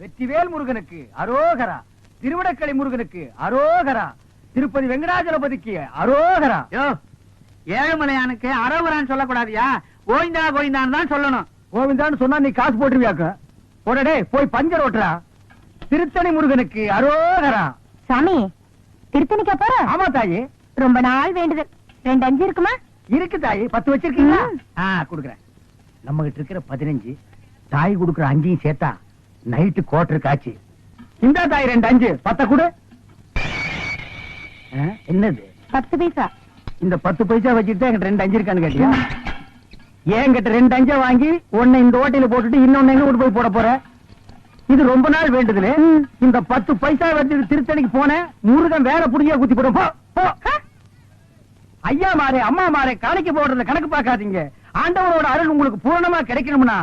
வெற்றிவேல் முருகனுக்கு அரோகரா. திருவிடக்கலை முருகனுக்கு அரோகரா. திருப்பதி வெங்கடாஜலபதிக்கு அரோகரா. ஏழுமலையானுக்கு அரோகரான்னு சொல்லக்கூடாதியா. கோவிந்தா கோவிந்தான்னு தான் சொல்லணும். கோவிந்தான்னு சொன்னா நீ காசு போட்டுருவியாக்க? போடடே போய் பஞ்சர் ஓட்டுறா. திருத்தணி முருகனுக்கு அரோகரா. சாமி திருத்தணிக்கா போற? ஆமா தாயி. ரொம்ப நாள் வேண்டுதல் ரெண்டு அஞ்சு இருக்குமா? இருக்கு தாயி. பத்து வச்சிருக்கீங்களா. ஆ குடுக்குறேன். நம்ம கிட்ட இருக்கிற பதினஞ்சு தாய் குடுக்குற அஞ்சையும் சேர்த்தா நைட்டு கோட்டர் காட்சி. இந்த தாய் ரெண்டு அஞ்சு. பத்த கொடு. என்னது? பத்து பைசா. இந்த பத்து பைசா வச்சுட்டு என்கிட்ட ரெண்டு அஞ்சு இருக்கான்னு கேட்டியா? என்கிட்ட ரெண்டு அஞ்சா வாங்கி ஒண்ணு இந்த ஓட்டையில போட்டுட்டு இன்னொன்னு எங்க கொண்டு போய் போட போற? இது ரொம்ப நாள் வேண்டுதுல. இந்த பத்து பைசா வச்சுட்டு திருத்தணிக்கு போனேன் முருகன் வேற புடிங்க குத்தி போடும். ஐயா மாரே அம்மா மாரே கணக்கு போடுறத கணக்கு பார்க்காதீங்க. ஆண்டவரோட அருள் உங்களுக்கு பூரணமா கிடைக்கணும்னா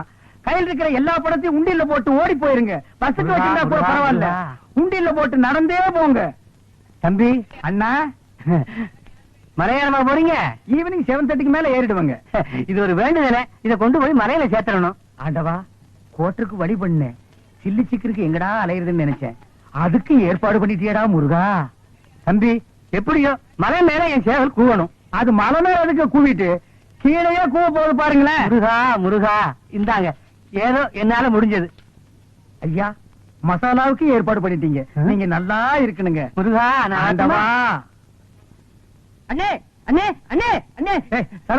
கையில் இருக்கிற எல்லா படத்தையும் உண்டியல்ல போட்டு ஓடி போயிருங்க. பஸ்ஸுக்கு வச்சிருந்தா கூட பரவாயில்ல. முருகா. உண்டியல்ல போட்டு நடந்தே போங்க. தம்பி அண்ணா? மலையாளமா போறீங்க? ஈவினிங் செவன் தேர்ட்டிக்கு மேல ஏறிடுவாங்க. இது ஒரு வேண்டுதல. இத கொண்டு போய் மலையில சேர்த்தரணும் ஆண்டவா கோட்டருக்கு வழி பண்ணேன். சில்லி சிக்கருக்கு எங்கடா அலையுறதுன்னு நினைச்சேன். அதுக்கு ஏற்பாடு பண்ணிட்டியடா முருகா. தம்பி எப்படியோ மலை மேல என் சேவல் கூவணும். அது மலை மேல அதுக்கு கூவிட்டு? கீழேயே கூவ போகுது பாருங்களேன். முருகா முருகா. இந்தாங்க. ஏதோ என்னால முடிஞ்சது. ஐயா மசாலாவுக்கு ஏற்பாடு பண்ணிட்டீங்க? நீங்க நல்லா இருக்கணுங்க. முருகா நான் ஆண்டவா. அண்ணே அண்ணே அண்ணே அண்ணே.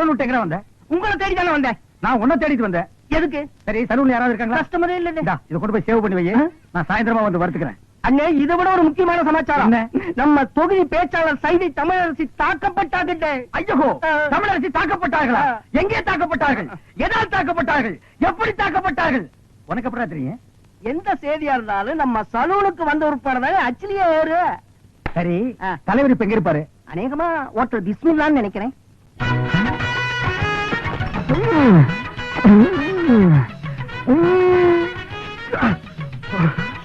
விட்டு எங்க வந்த? உங்களை தேடி தானே வந்தேன். நான் உன்னை தேடிட்டு வந்தேன். எதுக்கு? சரி சலூன்ல யாராவது இருக்காங்களா? கஸ்டமரே இல்ல இதை கொண்டு போய் சேவ் பண்ணி வை? நான் சாயந்தரமா வந்து வறுத்துக்கிறேன். அண்ணே இதை விட ஒரு முக்கியமான சமாச்சாரம்? நம்ம தொகுதி பேச்சாளர் சைதை தமிழரசி தாக்கப்பட்டாகிட்டே ஐயோ. தமிழரசி தாக்கப்பட்டார்களா. எங்கே தாக்கப்பட்டார்கள்? எதால் தாக்கப்பட்டார்கள்? எப்படி தாக்கப்பட்டார்கள்? உனக்கு அப்புறம் தெரியும்? எந்த செய்தியா இருந்தாலும் நம்ம சலூனுக்கு வந்த உட்பட அச்சிலியே ஏறு சரி. தலைவர் இப்ப எங்க இருப்பாரு? அநேகமா ஓட்டர் பிஸ்மில்லான்னு நினைக்கிறேன்.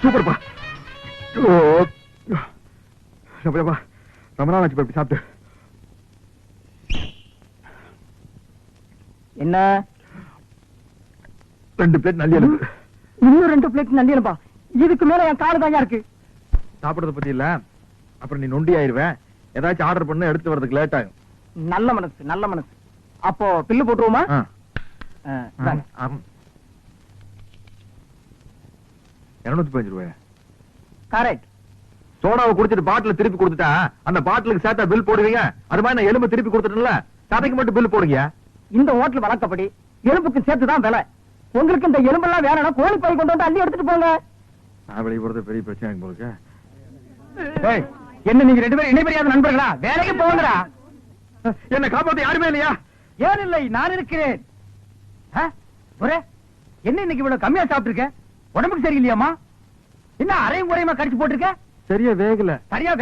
சூப்பர்ப்பா. ரொம்ப நாள் ஆச்சு இப்படி சாப்பிட்டு என்ன? ரெண்டு பிளேட் நல்லி எழுது இன்னும் ரெண்டு பிளேட் நண்டியலப்பா இதுக்கு மேல என் காடு தாங்க இருக்கு. சாப்பிடறத பத்தி இல்ல. அப்புறம் நீ நொண்டி ஆயிருவேன். ஏதாச்சும் ஆர்டர் பண்ண எடுத்து வரதுக்கு லேட் ஆகும். நல்ல மனசு நல்ல மனசு. அப்போ பில்லு போட்டுருவோமா. இருநூத்தி பதினஞ்சு ரூபாய்? கரெக்ட் சோடாவை குடிச்சிட்டு பாட்டில திருப்பி கொடுத்துட்டா அந்த பாட்டிலுக்கு சேர்த்தா பில் போடுவீங்க? அது மாதிரி நான் எலும்பு திருப்பி கொடுத்துட்டேன்ல சதைக்கு மட்டும் பில் போடுங்க. இந்த ஹோட்டல் வழக்கப்படி எலும்புக்கு சேர்த்து தான் விலை. உங்களுக்கு இந்த எலும்பெல்லாம் வேணும்னா கோழி பை கொண்டு வந்து அள்ளி எடுத்துட்டு போங்க. வெளியே போறது பெரிய பிரச்சனை போலுக்கு என்ன நீங்க ரெண்டு பேரும் இணைபெரியாத நண்பர்களா? வேலைக்கு போங்கடா. என்ன காப்பாத்த யாருமே இல்லையா? ஏன் இல்லை நான் இருக்கிறேன். என்ன இன்னைக்கு இவ்வளவு கம்மியா சாப்பிட்டிருக்க? உடம்புக்கு சரியில்லையாமா என்ன அரையும் குறையுமா கடிச்சு போட்டிருக்க? சரியா வேகல. சரியா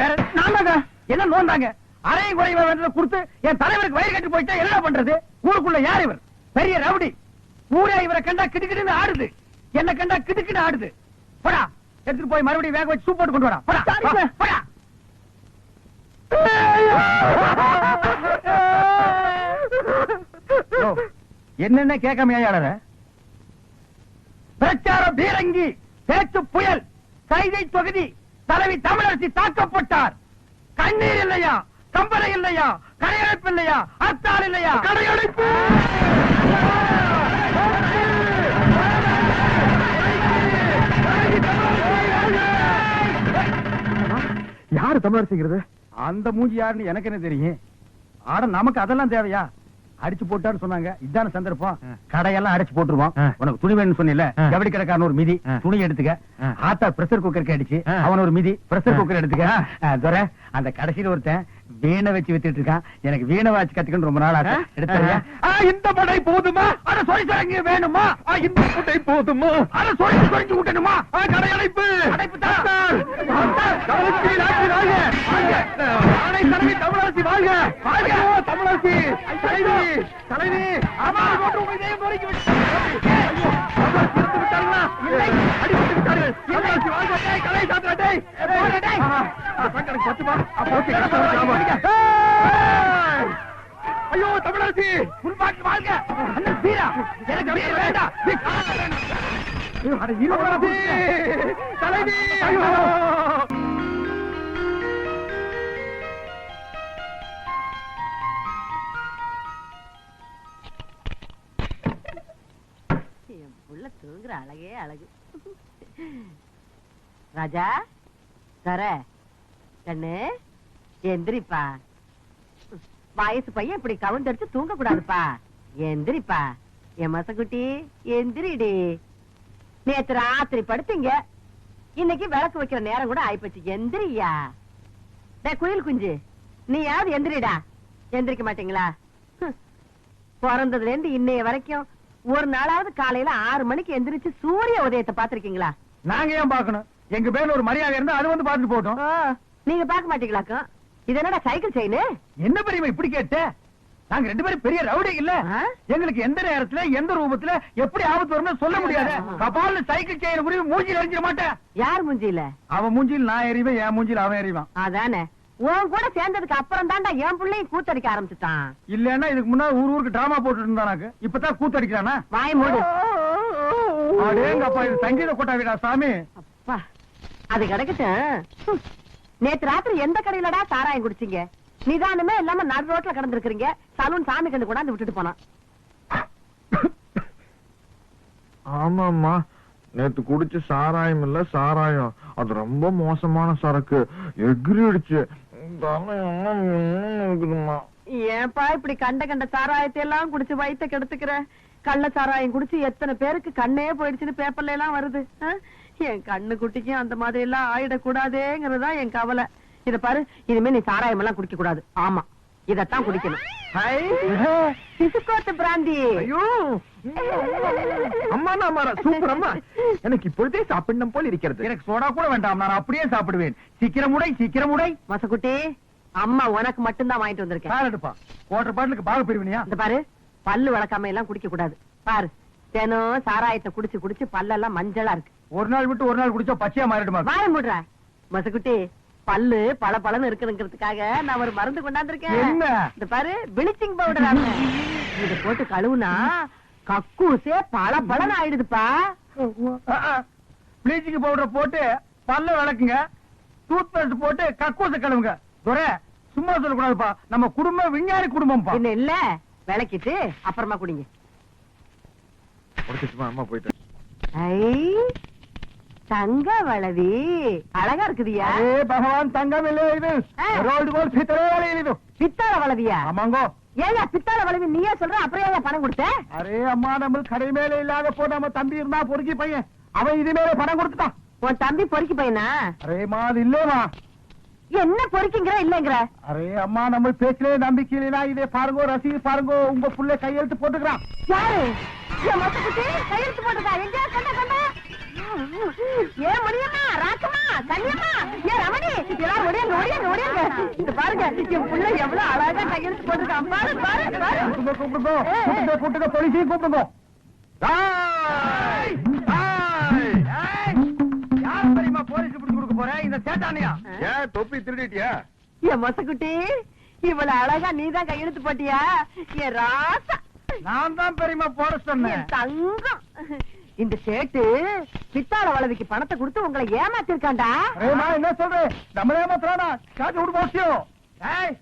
வேற நான்தாங்க என்ன நோந்தாங்க அரையும் குறையுமா வேண்டதை கொடுத்து என் தலைவருக்கு வயிறு கட்டி போயிட்டா என்ன பண்றது? ஊருக்குள்ள யார் இவர்? பெரிய ரவுடி. ஊரே இவரை கண்டா கிடுக்கிடுன்னு ஆடுது. என்ன கண்டா கிடுக்கிடு ஆடுது. போடா எடுத்துட்டு போய் மறுபடியும் வேக வச்சு சூப் போட்டு கொண்டு வரா போடா என்னென்ன கேட்காம ஏன் பிரச்சார பீரங்கி. பேச்சு புயல் கைதை தொகுதி தலைவி தமிழரசி தாக்கப்பட்டார். கண்ணீர் இல்லையா? கம்பளை இல்லையா? கடையடைப்பு இல்லையா? அத்தாள் இல்லையா? கடையடைப்பு யாரு தமிழரசிங்கிறது? அந்த மூஞ்சி யாருன்னு எனக்கு என்ன தெரியும்? ஆட நமக்கு அதெல்லாம் தேவையா? அடிச்சு போட்டான்னு சொன்னாங்க இதான சந்தர்ப்பம். கடையெல்லாம் அடிச்சு போட்டுருவோம். உனக்கு துணி வேணும்னு சொன்னில. ஜவுளி கடைக்காரன் ஒரு மிதி. துணி எடுத்துக்க. ஆத்தா பிரஷர் குக்கருக்கு அடிச்சு. அவன் ஒரு மிதி பிரஷர். குக்கர் எடுத்துக்க துரை அந்த கடைசியில ஒருத்தன் வீணை வச்சு வித்துட்டு இருக்கான் எனக்கு வீணை வாச்சு கத்துக்கணும் ரொம்ப நாள் ஆச்சு ஆ. எடுத்துறியா ஆ, இந்த படை போதுமா அட சொல்லி வேணுமா இந்த படை போதுமா அட சொல்லி சொல்லி விட்டணுமா கடையடைப்பு அடைப்பு. தமிழரசி நாட்டி வாழ்க. வாழ்க வாழ்க. ஐயோ, தமிழரசி தலைவி தலைவி ஆமா. போட்டு உங்க இதயம் நொறுக்கி விட்டு- ஐயோ, தமிழரசி. தமிழரசி வாழ்க. டேய், கலை சாத்திரா, டேய். போடா, டேய். ஆஹா, என் புள்ள தூங்குற அழகே அழகு. ராஜா சர கண்ணு எந்திரிப்பா. வயசு பையன் இப்படி கவுந்தடிச்சு தூங்க கூடாதுப்பா எந்திரிப்பா. என் மசக்குட்டி எந்திரிடி. நேத்து ராத்திரி படுத்தீங்க. இன்னைக்கு விளக்கு வைக்கிற நேரம் கூட ஆயிப்போச்சு. எந்திரியா? குயில் குஞ்சு நீயாவது எந்திரிடா. எந்திரிக்க மாட்டீங்களா? பிறந்ததுல இருந்து இன்னைய வரைக்கும் ஒரு நாளாவது காலையில ஆறு மணிக்கு எந்திரிச்சு சூரிய உதயத்தை பாத்திருக்கீங்களா நாங்க ஏன் பார்க்கணும்? எங்க பேர்ல ஒரு மரியாதை இருந்தா அது வந்து பார்த்துட்டு போட்டோம் நீங்க பார்க்க மாட்டீங்களாக்கும் இது என்னடா சைக்கிள் செயின் என்ன பெரியமா இப்படி கேட்ட? நாங்க ரெண்டு பேரும் பெரிய ரவுடி இல்ல? எங்களுக்கு எந்த நேரத்துல எந்த ரூபத்துல எப்படி ஆபத்து வரும்னு சொல்ல முடியாது. ஆமா. கபால்னு சைக்கிள் செயின் புரியும் மூஞ்சில எரிஞ்சிட மாட்டேன். யார் மூஞ்சியில? அவன் மூஞ்சில் நான் எறிவேன் என் மூஞ்சில் அவன் எறிவான் அதானே. உன் கூட சேர்ந்ததுக்கு அப்புறம் தான்டா என் பிள்ளையும் கூத்தடிக்க ஆரம்பிச்சுட்டான். இல்லன்னா இதுக்கு முன்னாடி ஊர் ஊருக்கு டிராமா போட்டுட்டு இருந்தானாக்கு இப்பதான் கூத்தடிக்கிறானா? வாய் மூடு. அடேங்கப்பா இது சங்கீத கொட்டாவிடா சாமி. அப்பா அது கிடக்கட்டும். நேத்து ராத்திரி எந்த கடையிலடா சாராயம் குடிச்சீங்க? நிதானமே இல்லாம நடு ரோட்ல கிடந்திருக்கிறீங்க. சலூன் சாமி கண்டு கொண்டாந்து விட்டுட்டு போனான். ஆமாம்மா. நேத்து குடிச்ச சாராயம் இல்ல சாராயம். அது ரொம்ப மோசமான சரக்கு. தலையெல்லாம் இருக்குதும்மா ஏன்பா இப்படி கண்ட கண்ட சாராயத்தை எல்லாம் குடிச்சு வயித்த கெடுத்துக்கிற? கள்ள சாராயம் குடிச்சு எத்தனை பேருக்கு கண்ணே போயிடுச்சுன்னு பேப்பர்ல எல்லாம் வருது. ஆ? என் கண்ணு குட்டிக்கும் அந்த மாதிரி எல்லாம் ஆயிடக்கூடாதேங்கிறதுதான் என் கவலை. இத பாரு இனிமே நீ சாராயம் எல்லாம் குடிக்க கூடாது ஆமா. இதத்தான் குடிக்கணும். சிசுக்கோத்து பிராந்தி. ஐயோ. அம்மா நான் சூப்பர் அம்மா. எனக்கு இப்பொழுதே சாப்பிடணும் போல் இருக்கிறது. எனக்கு சோடா கூட வேண்டாம் நான் அப்படியே சாப்பிடுவேன். சீக்கிரம் உடை சீக்கிரம் உடை. மசக்குட்டி அம்மா உனக்கு மட்டும்தான் வாங்கிட்டு வந்திருக்கேன். சார் எடுப்பா. குவார்டர் பாட்டிலுக்கு பாக பிரிவினியா இந்த பாரு பல்லு வளர்க்காம எல்லாம் குடிக்க கூடாது பாரு தினம் சாராயத்தை குடிச்சு குடிச்சு பல்லெல்லாம் மஞ்சளா இருக்கு. ஒரு நாள் விட்டு ஒரு நாள் குடிச்சா பச்சையா மாறிடுமா? வாய முடுற. மசக்குட்டி பல்லு பல பலன்னு இருக்கணுங்கிறதுக்காக நான் ஒரு மருந்து கொண்டாந்துருக்கேன். என்ன? இந்த பாரு பிளிச்சிங் பவுடர் இத போட்டு கழுவுனா கக்கூசே பல பலன் ஆயிடுதுப்பா. ப்ளீச்சிங் பவுடர் போட்டு பல்ல விளக்குங்க. டூத் பேஸ்ட் போட்டு கக்கூச கழுவுங்க. துரை சும்மா சொல்லக்கூடாதுப்பா. நம்ம குடும்பம் விஞ்ஞானி குடும்பம்ப்பா. என்ன இல்ல விளக்கிட்டு அப்புறமா குடிங்க. அம்மா போயிட்டு. ஐ தங்க வளவி. அழகா இருக்குதியா? அரே பகவான் தங்கம் இல்லை இது. ரோல்டு கோல் பித்தளை இது. பித்தாள வளவியா? ஆமாங்கோ. ஏயா பித்தாள வளவி நீயே சொல்ற அப்புறம் ஏன் பணம் கொடுத்த? அரே அம்மா நம்ம கடை மேல இல்லாத போ நம்ம தம்பி இருந்தா பொறுக்கி பையன். அவன் இது மேல பணம் கொடுத்துட்டான். உன் தம்பி பொறுக்கி பையனா? அரேமா அது இல்லேமா என்ன பொறுக்கிங்கிற இல்லங்கிற? அரே அம்மா நம்ம பேச்சிலே நம்பிக்கை இல்லைனா இதே பாருங்கோ ரசீது பாருங்கோ உங்க புள்ள கையெழுத்து போட்டுக்கிறான். யாரு? கையெழுத்து போட்டுதா எங்க கண்ட கண்ட? ஏ முடியம்மா ராக்கம்மா? கன்னியம்மா? ஏ ரமணி எல்லாரும் ஒடியாங்க ஒடியாங்க ஒடியாங்க இது பாருங்க என் புள்ள எவ்வளவு அழகா கையெழுத்து போட்டுருக்கான். பாரு பாரு பாரு. கூப்பிடுங்க கூப்பிடுங்க கூப்பிடுங்க கூப்பிடுங்க போலீஸையும் கூப்பிடுங்க ஏய்! ஏய்! யார் தெரியுமா போலீஸ் பிடிச்சு கொடுக்க போற? இந்த சேட்டானியா ஏன் தொப்பி திருடிட்டியா? என் மொசக்குட்டி இவ்வளவு அழகா நீதான் கையெழுத்து போட்டியா? என் ராசா. நான் தான் பெரியமா போட சொன்னேன். தங்கம். இந்த சேட்டு பித்தாள வளவிக்கு பணத்தை கொடுத்து உங்களை ஏமாத்திருக்காண்டா? என்ன சொல்றேன்? நம்மளே மாத்திரானா காசு விடு போச்சியோ ஏய்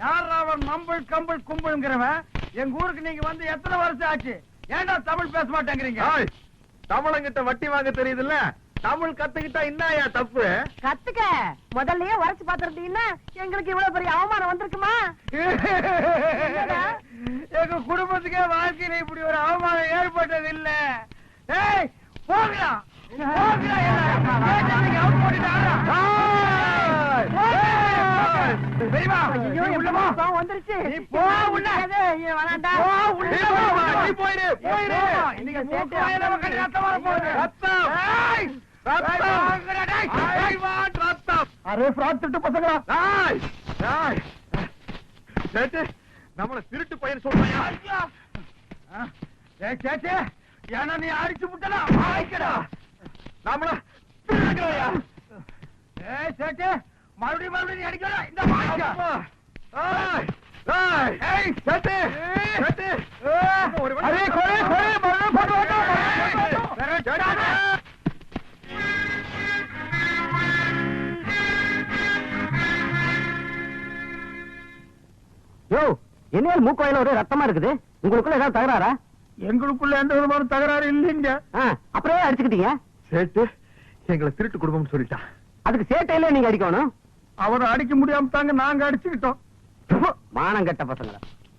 யார் அவன் மம்பிள் கம்பிள் கும்பிள்ங்கிறவன் எங்க ஊருக்கு நீங்க வந்து எத்தனை வருஷம் ஆச்சு? ஏன்டா தமிழ் பேச மாட்டேங்கிறீங்க? ஏய், தமிழங்கிட்ட வட்டி வாங்க தெரியுதுல்ல? தமிழ் கத்துக்கிட்டா என்னயா தப்பு? கத்துக்க. முதல்லயே உரைச்சு பாத்திருந்தீங்கன்னா எங்களுக்கு இவ்வளவு பெரிய அவமானம் வந்திருக்குமா? எங்க குடும்பத்துக்கே வாழ்க்கையில இப்படி ஒரு அவமானம் ஏற்பட்டது இல்ல ஏய் போகலாம். அரே fraud திருட்டு பசங்களா நம்மள திருட்டு பையன் சொல்றாயா ஏன்னா நீ அடிச்சு விட்டா ஆய்க்கடா நாமளா திருடா ஏய் சேட்டு மறுபடியும் மறுபடியும் நீ அடிக்கடா. இந்த வாய்க்கா. ஏய் ஏய். சேட்டு சேட்டு. அரே கொலை கொலை மறுபடியும் போட்டு வாடா யோ என்ன மூக்கோயில ஒரு ரத்தமா இருக்குது? உங்களுக்குள்ள ஏதாவது தகராறா? எங்களுக்குள்ள எந்த விதமான தகராறு இல்லைங்க. அப்புறம் அடிச்சுக்கிட்டீங்க? சேட்டு எங்களை திருட்டு குடும்பம்னு சொல்லிட்டான் அதுக்கு சேட்டையில நீங்க அடிக்கணும். அவரை அடிக்க முடியாம தாங்க நாங்க அடிச்சுக்கிட்டோம். மானம் கெட்ட பசங்களா